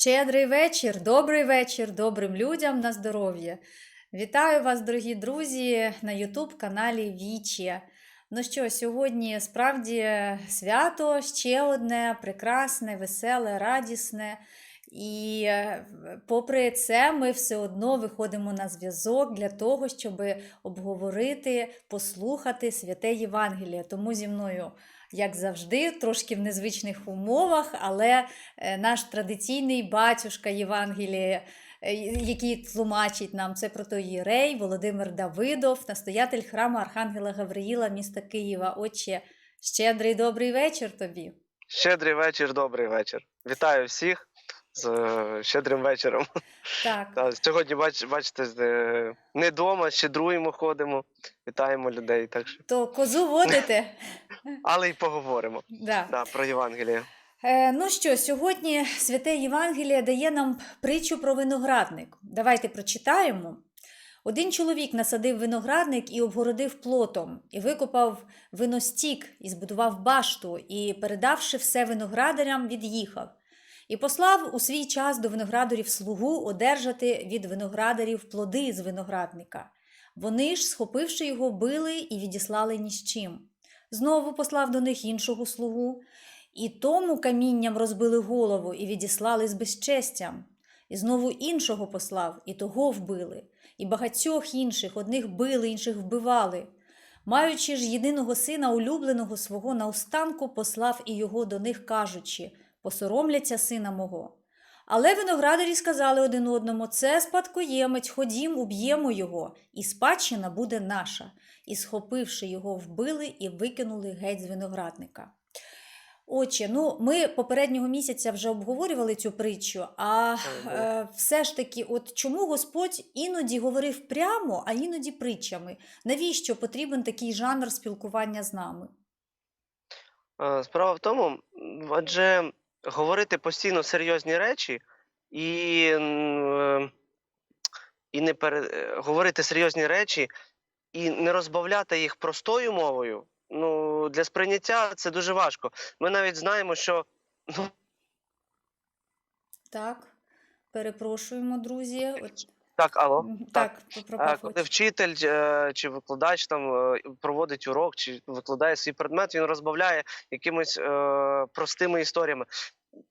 Щедрий вечір, добрий вечір, добрим людям на здоров'я. Вітаю вас, дорогі друзі, на Ютуб каналі Вічі. Ну що, сьогодні справді свято ще одне прекрасне, веселе, радісне. І е, попри це, ми все одно виходимо на зв'язок для того, щоб обговорити, послухати святе Євангеліє. Тому зі мною, як завжди, трошки в незвичних умовах, але е, наш традиційний батюшка Євангелія, е, який тлумачить нам це протоїрей Володимир Давидов, настоятель храму Архангела Гавриїла міста Києва. Отче, щедрий добрий вечір тобі. Щедрий вечір, добрий вечір. Вітаю всіх з е, щедрим вечором. Так. Та, сьогодні, бач, бачите, не вдома, щедруємо, ходимо, вітаємо людей. Так що, То козу водите? але й поговоримо Да. да, про Євангеліє. Е, ну що, сьогодні святе Євангеліє дає нам притчу про виноградник. Давайте прочитаємо. Один чоловік насадив виноградник і обгородив плотом, і викопав виностік, і збудував башту, і, передавши все виноградарям, від'їхав. І послав у свій час до виноградарів слугу одержати від виноградарів плоди з виноградника. Вони ж, схопивши його, били і відіслали ні з чим. Знову послав до них іншого слугу, і тому камінням розбили голову і відіслали з безчестям. І знову іншого послав, і того вбили, і багатьох інших, одних били, інших вбивали. Маючи ж єдиного сина, улюбленого свого наостанку, послав і його до них, кажучи посоромляться сина мого. Але виноградарі сказали один одному: це спадкоємець, ходім, уб'ємо його, і спадщина буде наша. І, схопивши його, вбили і викинули геть з виноградника. Отче, ну ми попереднього місяця вже обговорювали цю притчу, а е, все ж таки, от чому Господь іноді говорив прямо, а іноді притчами? Навіщо потрібен такий жанр спілкування з нами? Е, Справа в тому, адже говорити постійно серйозні речі і, е, і не пере... е, говорити серйозні речі і не розбавляти їх простою мовою. Ну, для сприйняття це дуже важко. Ми навіть знаємо, що ну, Так, перепрошуємо, друзі. От, так, алло. так. так, коли вчитель е, чи викладач там е, проводить урок, чи викладає свій предмет, він розбавляє якимись е, простими історіями.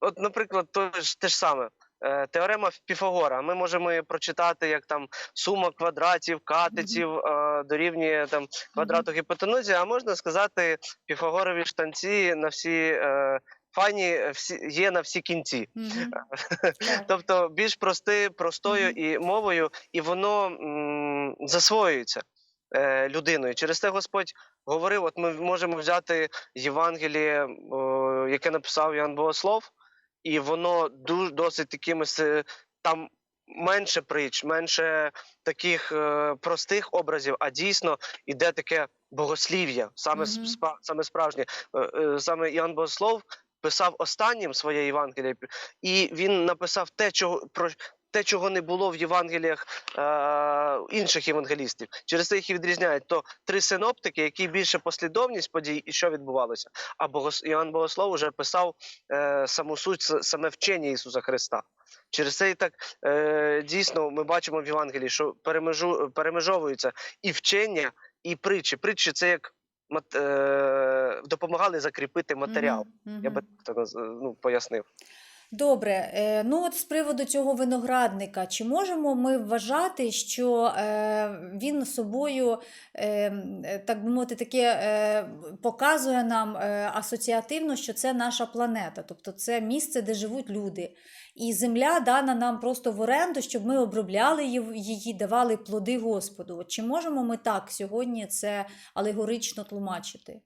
От, наприклад, то ж те ж саме. Е, Теорема Піфагора. Ми можемо її прочитати як там сума квадратів, катетів е, дорівнює там квадрату гіпотенузі, а можна сказати Піфагорові штанці на всі е, файні е, всі є на всі кінці. Мгм. Так. Тобто більш прости, простою Мгм. і мовою, і воно м, засвоюється е, людиною. Через це Господь говорив: от ми можемо взяти Євангеліє, о, яке написав Ян Богослов, і воно дуже досить такими там. Менше притч, менше таких е, простих образів, а дійсно іде таке богослів'я, саме, Мгм. спа- саме справжнє. Е, е, саме Іоанн Богослов писав останнім своє Євангеліє, і він написав те, чого про те, чого не було в Євангеліях е, інших євангелістів. Через це їх і відрізняють. То три синоптики, які більше послідовність подій і що відбувалося. А Богос... Іоанн Богослов вже писав е, саму суть, саме вчення Ісуса Христа. Через це і так е, дійсно ми бачимо в Євангелії, що перемежу, перемежовуються і вчення, і притчі. Притчі це як мат, е, допомагали закріпити матеріал. Мгм, Я би так ну, пояснив. Добре, е, ну от з приводу цього виноградника, чи можемо ми вважати, що е, він собою, е, так би мовити, таке показує нам асоціативно, що це наша планета, тобто це місце, де живуть люди. І земля дана нам просто в оренду, щоб ми обробляли її- давали плоди Господу. Чи можемо ми так сьогодні це алегорично тлумачити?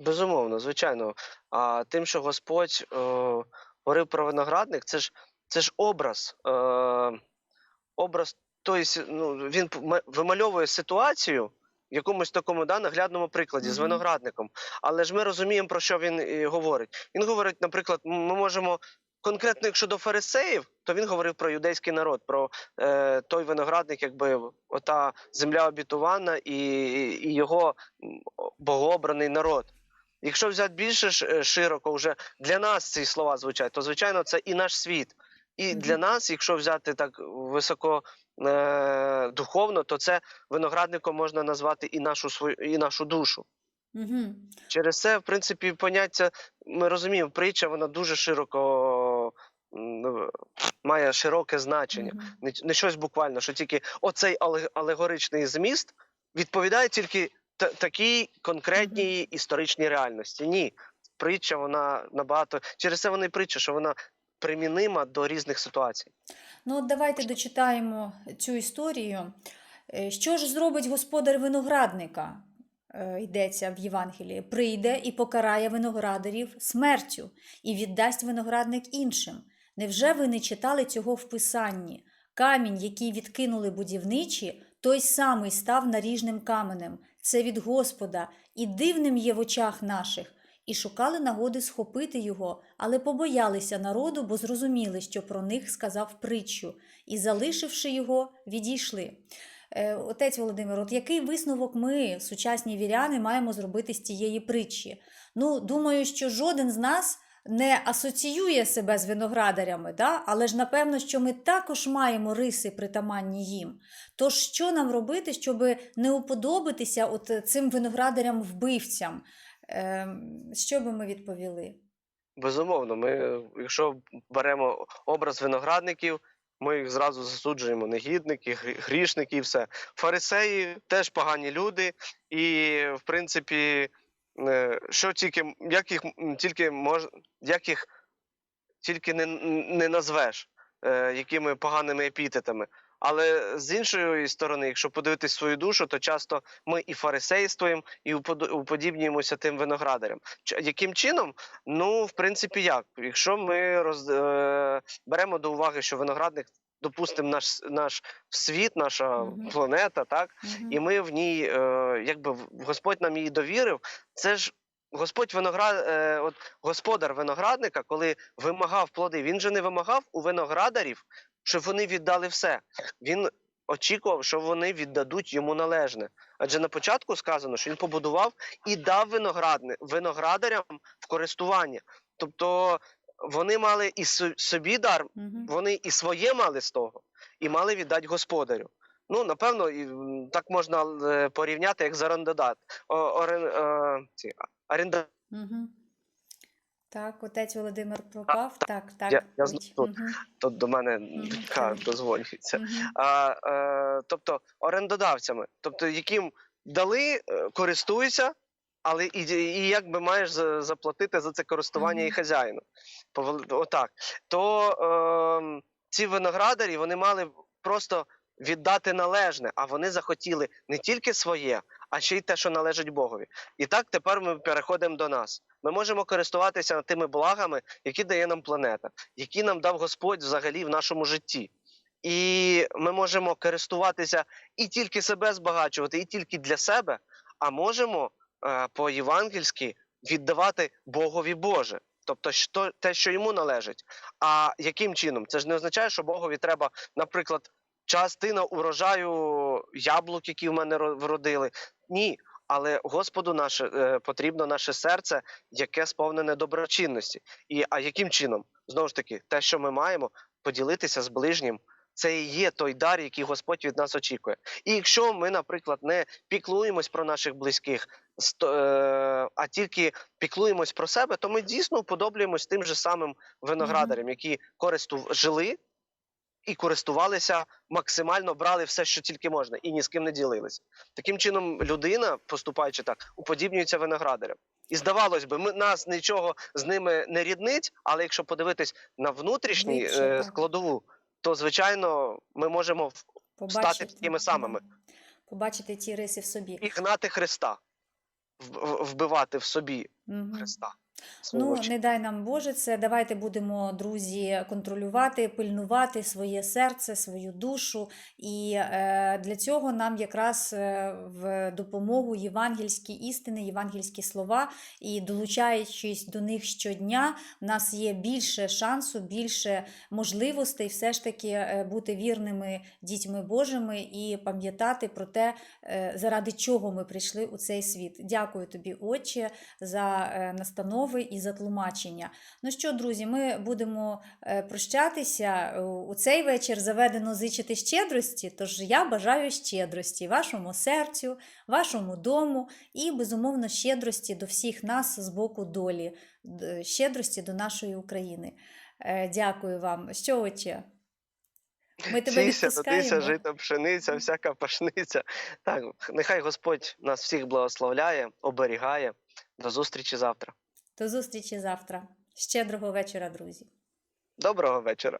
Безумовно, звичайно. А тим, що Господь е, говорив про виноградник, це ж це ж образ. Е, образ тобто, ну, він вимальовує ситуацію в якомусь такому да, наглядному прикладі з виноградником. Але ж ми розуміємо, про що він і говорить. Він говорить, наприклад, ми можемо. Конкретно, якщо до фарисеїв, то він говорив про юдейський народ, про е, той виноградник, якби ота земля обітована і, і його богообраний народ. Якщо взяти більше е, широко, вже для нас ці слова звучать, то звичайно це і наш світ. І для нас, якщо взяти так високо е, духовно, то це виноградником можна назвати і нашу свою і нашу душу. Угу. Через це, в принципі, поняття ми розуміємо, притча вона дуже широко має широке значення. Не, не щось буквально, що тільки оцей алегоричний зміст відповідає тільки такій конкретній історичній реальності. Ні, притча вона набагато через це вона і притча, що вона примінима до різних ситуацій. Ну, от давайте дочитаємо цю історію. Е, Що ж зробить господар виноградника? Е, Йдеться в Євангелії. Прийде і покарає виноградарів смертю, і віддасть виноградник іншим. Невже ви не читали цього в Писанні? Камінь, який відкинули будівничі, той самий став наріжним каменем. Це від Господа, і дивним є в очах наших. І шукали нагоди схопити його, але побоялися народу, бо зрозуміли, що про них сказав притчу, і, залишивши його, відійшли. Е, Отець Володимир, от який висновок ми, сучасні віряни, маємо зробити з цієї притчі? Ну, думаю, що жоден з нас не асоціює себе з виноградарями, да? але ж напевно, що ми також маємо риси притаманні їм. Тож що нам робити, щоб не уподобитися от цим виноградарям-вбивцям? Ем, Що би ми відповіли? Безумовно, ми, якщо беремо образ виноградників, ми їх зразу засуджуємо негідники, грішники і все. Фарисеї теж погані люди, і в принципі, е, що тільки як їх тільки мож, як їх тільки не, не назвеш, е, якими поганими епітетами. Але з іншої сторони, якщо подивитись свою душу, то часто ми і фарисействуємо, і уподібнюємося тим виноградарям. Ч- Яким чином? Ну, в принципі, як? Якщо ми роз, е, беремо до уваги, що виноградник, допустимо, наш, наш світ, наша Мгм. планета, так, Мгм. і ми в ній, е, якби Господь нам її довірив, це ж. Господь виноград, е, от господар виноградника, коли вимагав плоди, він же не вимагав у виноградарів, щоб вони віддали все. Він очікував, що вони віддадуть йому належне. Адже на початку сказано, що він побудував і дав виноградни, виноградарям в користування. Тобто вони мали і собі дар, вони і своє мали з того, і мали віддати господарю. Ну, напевно, і, так можна е, порівняти, як з орендодат. Е, оренда, Мгм. Так, отець Володимир пропав. Так, так. Я- я знов тут. мгм, тут до мене така так. дозвонюється. мгм. а, е, тобто орендодавцями, тобто яким дали, е, користуються, але і, і якби маєш заплатити за це користування і хазяїну. Отак. То е, ці виноградарі вони мали просто віддати належне, а вони захотіли не тільки своє, а ще й те, що належить Богові. І так тепер ми переходимо до нас. Ми можемо користуватися тими благами, які дає нам планета, які нам дав Господь взагалі в нашому житті. І ми можемо користуватися і тільки себе збагачувати, і тільки для себе, а можемо е, по-євангельськи віддавати Богові Боже. Тобто, що, те, що йому належить. А яким чином? Це ж не означає, що Богові треба, наприклад, частина урожаю яблук, які в мене ро- вродили. Ні. Але Господу наше е, потрібно наше серце, яке сповнене доброчинності. І а яким чином? Знову ж таки, те, що ми маємо, поділитися з ближнім, це і є той дар, який Господь від нас очікує. І якщо ми, наприклад, не піклуємось про наших близьких, е, а тільки піклуємось про себе, то ми дійсно уподоблюємось тим же самим виноградарям, які користу жили і користувалися максимально брали все, що тільки можна, і ні з ким не ділилися. Таким чином, людина, поступаючи так, уподібнюється виноградарям. І здавалось би, ми нас нічого з ними не ріднить, але якщо подивитись на внутрішній Глибше, е, складову, то звичайно ми можемо Побачити. Побачити, такими самими. Побачити ті риси в собі. і гнати Христа, вбивати в собі угу. Христа. Ну, не дай нам Боже це. Давайте будемо, друзі, контролювати, пильнувати своє серце, свою душу. І е, для цього нам якраз е, в допомогу євангельські істини, євангельські слова. І долучаючись до них щодня, в нас є більше шансу, більше можливостей все ж таки е, бути вірними дітьми Божими і пам'ятати про те, е, заради чого ми прийшли у цей світ. Дякую тобі, Отче, за е, перемови і за тлумачення. Ну що, друзі, ми будемо е, прощатися. Е, У цей вечір заведено зичити щедрості, тож я бажаю щедрості вашому серцю, вашому дому і, безумовно, щедрості до всіх нас з боку долі, щедрості до нашої України. Е, Дякую вам. Що, отче? Ми тебе Сійся, відпускаємо. родися, жито, пшениця, всяка пашниця. Так, нехай Господь нас всіх благословляє, оберігає. До зустрічі завтра. До зустрічі завтра. Щедрого вечора, друзі. Доброго вечора.